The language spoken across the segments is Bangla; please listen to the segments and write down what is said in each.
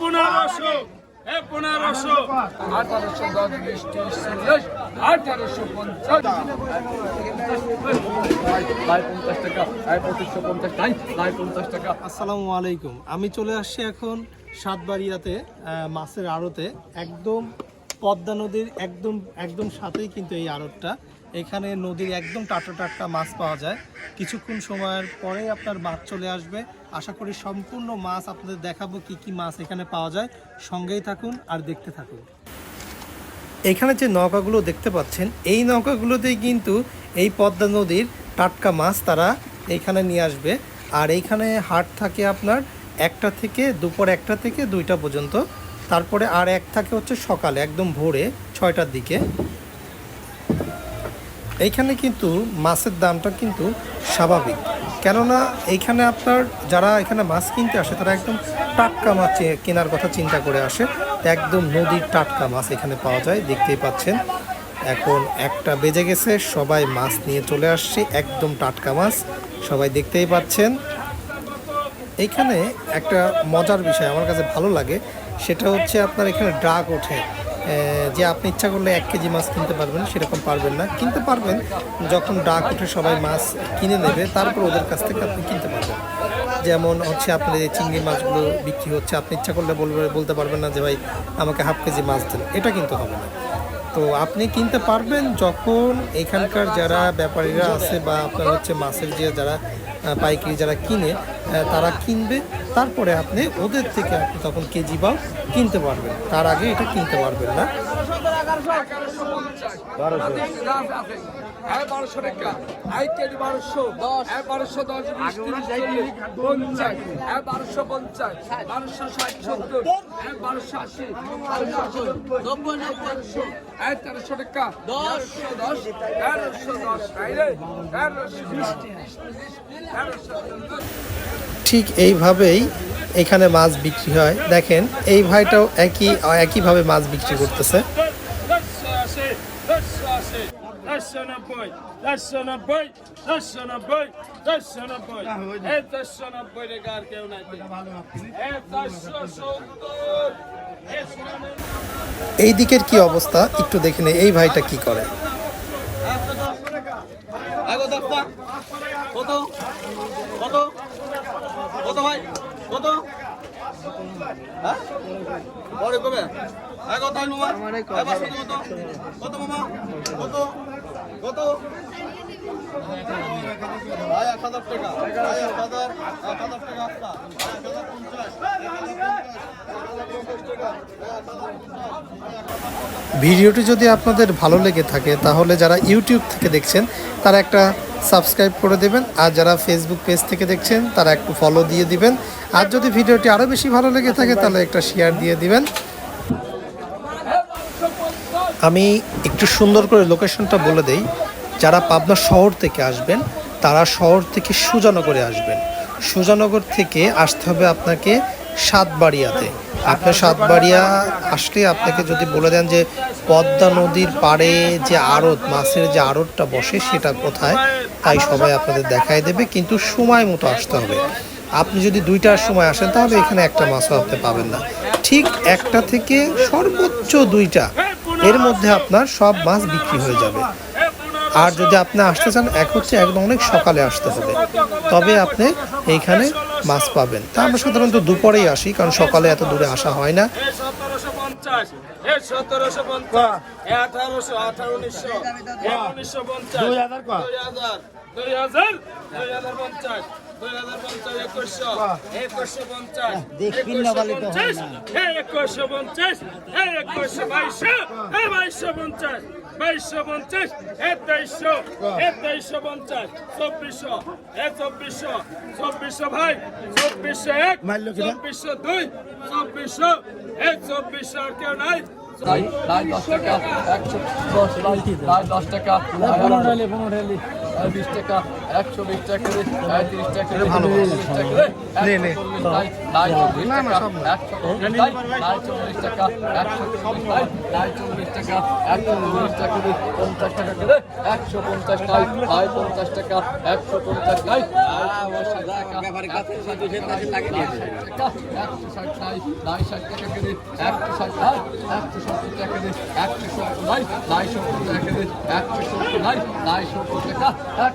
পনেরোশো। পনেরোশো। আঠারোশো দশ বিশ ত্রিশ চল্লিশ। আঠারোশো পঞ্চাশ। পঞ্চাশ টাকা পঁচিশশো পঞ্চাশ টাকা পঞ্চাশ টাকা। আসসালামু আলাইকুম। আমি চলে আসছি এখন সাতবাড়িয়াতে মাছের আড়তে। একদম পদ্মা নদীর একদম একদম সাথেই কিন্তু এই আড়তটা। এখানে নদীর একদম টাটকা টাটকা মাছ পাওয়া যায়। কিছুক্ষণ সময়ের পরে আপনার মাছ চলে আসবে। আশা করি সম্পূর্ণ মাছ আপনাদের দেখাবো কি কি মাছ এখানে পাওয়া যায়। সঙ্গেই থাকুন আর দেখতে থাকুন। এখানে যে নৌকাগুলো দেখতে পাচ্ছেন, এই নৌকাগুলোতেই কিন্তু এই পদ্মা নদীর টাটকা মাছ তারা এইখানে নিয়ে আসবে। আর এইখানে হাট থাকে আপনার একটা থেকে দুপুর একটা থেকে দুইটা পর্যন্ত। তারপরে আর এক থাকে হচ্ছে সকালে, একদম ভোরে ছয়টার দিকে। এইখানে কিন্তু মাছের দামটা কিন্তু স্বাভাবিক। কেননা এইখানে আপনার যারা এখানে মাছ কিনতে আসে, তারা একদম টাটকা মাছ কেনার কথা চিন্তা করে আসে। একদম নদীর টাটকা মাছ এখানে পাওয়া যায়, দেখতেই পাচ্ছেন। এখন একটা বেজে গেছে, সবাই মাছ নিয়ে চলে আসছে, একদম টাটকা মাছ, সবাই দেখতেই পাচ্ছেন। এইখানে একটা মজার বিষয় আমার কাছে ভালো লাগে, সেটা হচ্ছে আপনার এখানে ড্রাগ ওঠে। যে আপনি ইচ্ছা করলে এক কেজি মাছ কিনতে পারবেন, সেরকম পারবেন না। কিনতে পারবেন, যখন ডাক উঠে সবাই মাছ কিনে নেবে, তারপর ওদের কাছ থেকে আপনি কিনতে পারবেন। যেমন হচ্ছে আপনার চিংড়ি মাছগুলো বিক্রি হচ্ছে, আপনি ইচ্ছা করলে বলবে, বলতে পারবেন না যে, ভাই, আমাকে হাফ কেজি মাছ দেন। এটা কিন্তু হবে না। তো আপনি কিনতে পারবেন যখন এখানকার যারা ব্যাপারীরা আছে বা আপনার হচ্ছে মাছের যে যারা পাইকারি যারা কিনে তারা কিনবে। তারপরে আপনি ওদের থেকে আপনি তখন কেজি বাও কিনতে পারবেন। তার আগে এটা কিনতে পারবেন না। ঠিক এইভাবেই এখানে মাছ বিক্রি হয়। দেখেন এই ভাইটাও একই একইভাবে মাছ বিক্রি করতেছে দশশো আশি দশশো আশি দশশো নব্বই দশশো নব্বই দশশো নব্বই দশশো নব্বই এই দশশো নব্বই রেখে আর কেউ নাই এই দশশো সত্তর এই দিকের কি অবস্থা? একটু দেখে নেই এই ভাইটা কি করে? কত? কত? কত ভাই? কত? হ্যাঁ? পরে হ্যাঁ কত মামা কত কত মামা? কত? কত? ভাই এক হাজার টাকা। ভাই এক হাজার এক হাজার টাকা একটা এক হাজার পঞ্চাশ। এক হাজার পঞ্চাশ টাকা। ভিডিওটি যদি আপনাদের ভালো লেগে থাকে তাহলে যারা ইউটিউব থেকে দেখছেন তারা একটা সাবস্ক্রাইব করে দেবেন। আর যারা ফেসবুক পেজ থেকে দেখছেন তারা একটু ফলো দিয়ে দিবেন। আর যদি ভিডিওটি আরও বেশি ভালো লেগে থাকে তাহলে একটা শেয়ার দিয়ে দিবেন। আমি একটু সুন্দর করে লোকেশনটা বলে দেই। যারা পাবনা শহর থেকে আসবেন, তারা শহর থেকে সুজানগরে আসবেন। সুজানগর থেকে আসতে হবে আপনাকে সাতবাড়িয়াতে। আপনি সাতবাড়িয়া আসলে আপনাকে যদি বলে দেন যে পদ্মা নদীর পাড়ে যে আড়ত, মাছের যে আড়তটা বসে সেটা কোথায়, তাই সবাই আপনাদের দেখাই দেবে, কিন্তু সময় মতো আসতে হবে। আপনি যদি দুইটার সময় আসেন, তাহলে এখানে একটা মাছও আপনি পাবেন না। ঠিক একটা থেকে সর্বোচ্চ দুইটা এর মধ্যে আপনার সব মাছ বিক্রি হয়ে যাবে। আর যদি আপনি আসতে চান এক হচ্ছে একদম অনেক সকালে আসতে হবে। তবে আপনি এইখানে মাছ পাবেন। তা আমরা সাধারণত দুপুরেই আসি কারণ সকালে এত দূরে আসা হয় না। দুই হাজার পঞ্চাশ পঞ্চাশ পঞ্চাশ এ তেইশশো এ তেইশশো পঞ্চাশ চব্বিশশো এ চব্বিশশো চব্বিশশো ভাই চব্বিশশো এক? চব্বিশশো দুই চব্বিশশো চব্বিশশো আর কেউ নাই। দশ টাকা একশো দশ লাই দশ টাকা। বিশ টাকা। একশো বিশ টাকা করে পঁয়ত্রিশ টাকা ভালো। চল্লিশ টাকা। একশো চল্লিশ টাকা। একশো চল্লিশ টাকা, পঞ্চাশ টাকা করে একশো পঞ্চাশ টাকা, নাই পঞ্চাশ টাকা, একশো পঞ্চাশ একশো সত্তর টাকা একশো সত্তর টাকা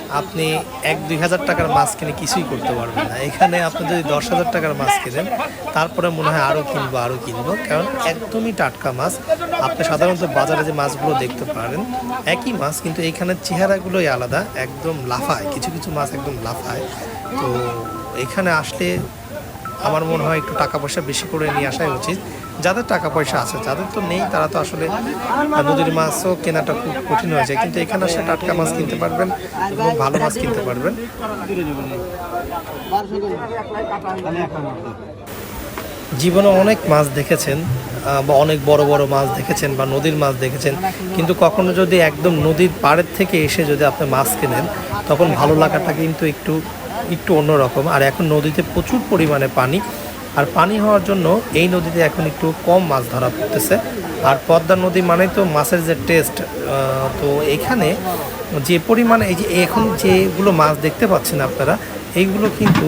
আপনি এক দুই হাজার টাকার মাছ কিনে কিছুই করতে পারবেন না। এখানে আপনি যদি দশ হাজার টাকার মাছ কিনেন, তারপরে মনে হয় আরও কিনবো আরও কিনবো। কারণ একদমই টাটকা মাছ। আপনি সাধারণত বাজারে যে মাছগুলো দেখতে পারেন, একই মাছ, কিন্তু এইখানের চেহারাগুলোই আলাদা, একদম লাফায়, কিছু কিছু মাছ একদম লাফায়। তো এখানে আসলে আমার মনে হয় একটু টাকা পয়সা বেশি করে নিয়ে আসাই উচিত। যাদের টাকা পয়সা আছে, যাদের তো নেই, তারা তো আসলে নদীর মাছও কেনাটা খুব কঠিন হয়ে যায়। কিন্তু এখানে আসলে টাটকা মাছ কিনতে পারবেন এবং ভালো মাছ কিনতে পারবেন। জীবনে অনেক মাছ দেখেছেন বা অনেক বড় বড় মাছ দেখেছেন বা নদীর মাছ দেখেছেন, কিন্তু কখনো যদি একদম নদীর পাড়ের থেকে এসে যদি আপনি মাছ কেনেন, তখন ভালো লাগাটা কিন্তু একটু একটু অন্যরকম। আর এখন নদীতে প্রচুর পরিমাণে পানি আর পানি হওয়ার জন্য এই নদীতে এখন একটু কম মাছ ধরা পড়তেছে। আর পদ্মা নদী মানে তো মাছের যে টেস্ট তো এখানে যে পরিমাণে এই যে এখন যেগুলো মাছ দেখতে পাচ্ছেন আপনারা, এইগুলো কিন্তু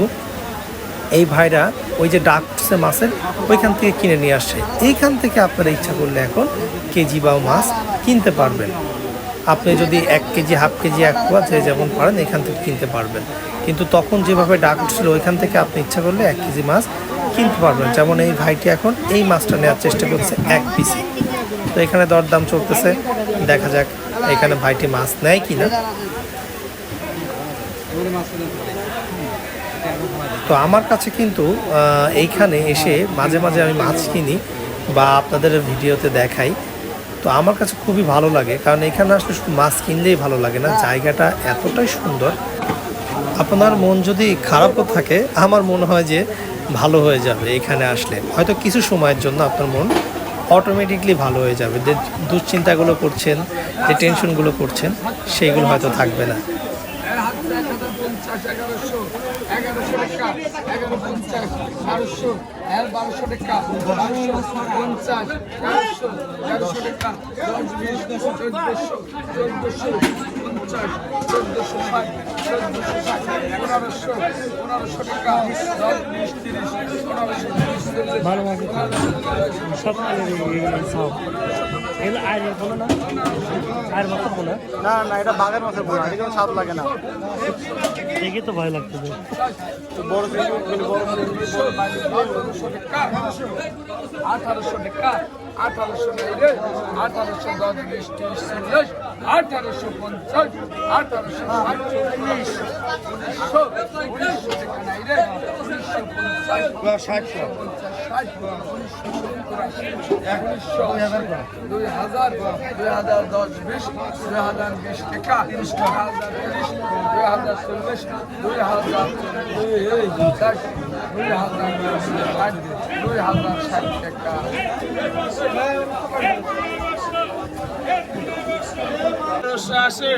এই ভাইরা ওই যে ডাক উঠছে মাছের, ওইখান থেকে কিনে নিয়ে আসছে। এইখান থেকে আপনারা ইচ্ছা করলে এখন কেজি বা মাছ কিনতে পারবেন। আপনি যদি এক কেজি, হাফ কেজি, এক পোয়া যে যেমন পারেন, এখান থেকে কিনতে পারবেন। কিন্তু তখন যেভাবে ডাক উঠছিল, ওইখান থেকে আপনি ইচ্ছা করলে এক কেজি মাছ কিনতে পারবেন। যেমন এই ভাইটি এখন এই মাছটা নেওয়ার চেষ্টা করছে এক পিসি। তো এখানে দরদাম চলতেছে। দেখা যাক এখানে ভাইটি মাছ নেয় কিনা। তো আমার কাছে কিন্তু এইখানে এসে মাঝে মাঝে আমি মাছ কিনি বা আপনাদের ভিডিওতে দেখাই। তো আমার কাছে খুবই ভালো লাগে। কারণ এখানে আসলে শুধু মাছ কিনলেই ভালো লাগে না। জায়গাটা এতটাই সুন্দর। আপনার মন যদি খারাপও থাকে, আমার মনে হয় যে ভালো হয়ে যাবে এখানে আসলে হয়তো কিছু সময়ের জন্য আপনার মন অটোমেটিকলি ভালো হয়ে যাবে যে দুশ্চিন্তাগুলো করছেন যে টেনশনগুলো করছেন সেইগুলো হয়তো থাকবে না টাকা পঞ্চাশ চোদ্দশো চোদ্দশো ষাট চোদ্দশো ষাট পনেরোশো পনেরোশো টাকা দশ বিশ তিরিশ পনেরোশো তিরিশ না? আয়ের মতো বলো না? না এটা বাঘের মাছের বোনা এটা স্বাদ লাগে না। দেখে তো ভয় লাগতেছে বড় বড় আঠারোশো টাকা। আঠারোশো টাকা আঠারোশো দশ বিশ ত্রিশ চল্লিশ আঠারোশো পঞ্চাশ, আঠারোশো সাতচল্লিশ, উনিশশো উনিশশো উনিশশো টাকা নাইরে উনিশশো পঞ্চাশ ষাটশো পঞ্চাশ ষাট উনিশশো সত্তর আশি উনিশশো দুই হাজার দুই হাজার দশ বিশ দুই হাজার বিশ টাকা দুই হাজার তিরিশ দুই হাজার চল্লিশ দুই হাজার দুই এই দশ দুই হাজার ষাট দুই হাজার ষাট টাকা তেরোশো আশি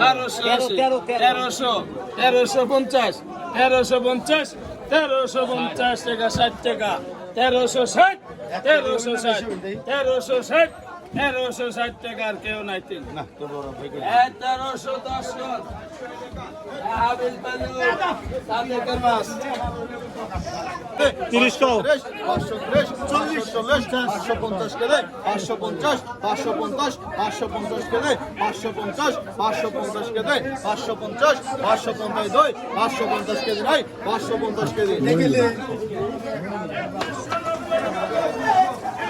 বারোশো আশি তেরোশো তেরোশো পঞ্চাশ তেরোশো পঞ্চাশ তেরোশো পঞ্চাশ টাকা ষাট টাকা। তেরোশো ষাট তেরোশো ষাট তেরোশো ষাট তেরোশো ষাট টাকা আর কেউ নাই তিন। তেরোশো দশ তিরিশ পাঁচশো চল্লিশ চল্লিশ পাঁচশো পঞ্চাশ কেজি পাঁচশো পঞ্চাশ পাঁচশো পঞ্চাশ পাঁচশো পঞ্চাশ কেজি পাঁচশো পঞ্চাশ পাঁচশো পঞ্চাশ কেজি পাঁচশো পঞ্চাশ পাঁচশো পঞ্চাশ দুই পাঁচশো পঞ্চাশ কেজি নাই পাঁচশো পঞ্চাশ কেজি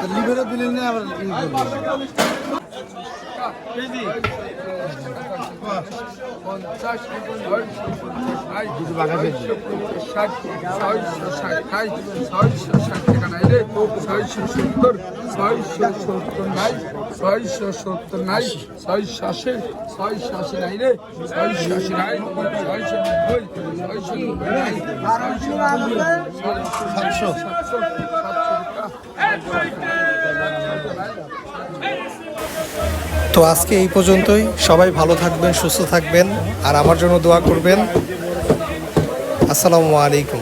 লিভারে দিলেন না আবার কেজি। পঞ্চাশ ছয়শো ষাট ছয়শো ষাট নাই ছয়শো ষাট টাকা নাই রে ছয়শো সত্তর ছয়শো সত্তর নাই ছয়শো সত্তর নাই ছয়শো আশি ছয়শো আশি নাই রে ছয়শো আশি নাই ছয়শো নব্বই ছয়শো নব্বই নাই ছয়শো নব্বই সাতশো সাতশো সাতশো তো আজকে এই পর্যন্তই। সবাই ভালো থাকবেন, সুস্থ থাকবেন, আর আমার জন্য দোয়া করবেন। আসসালামু আলাইকুম।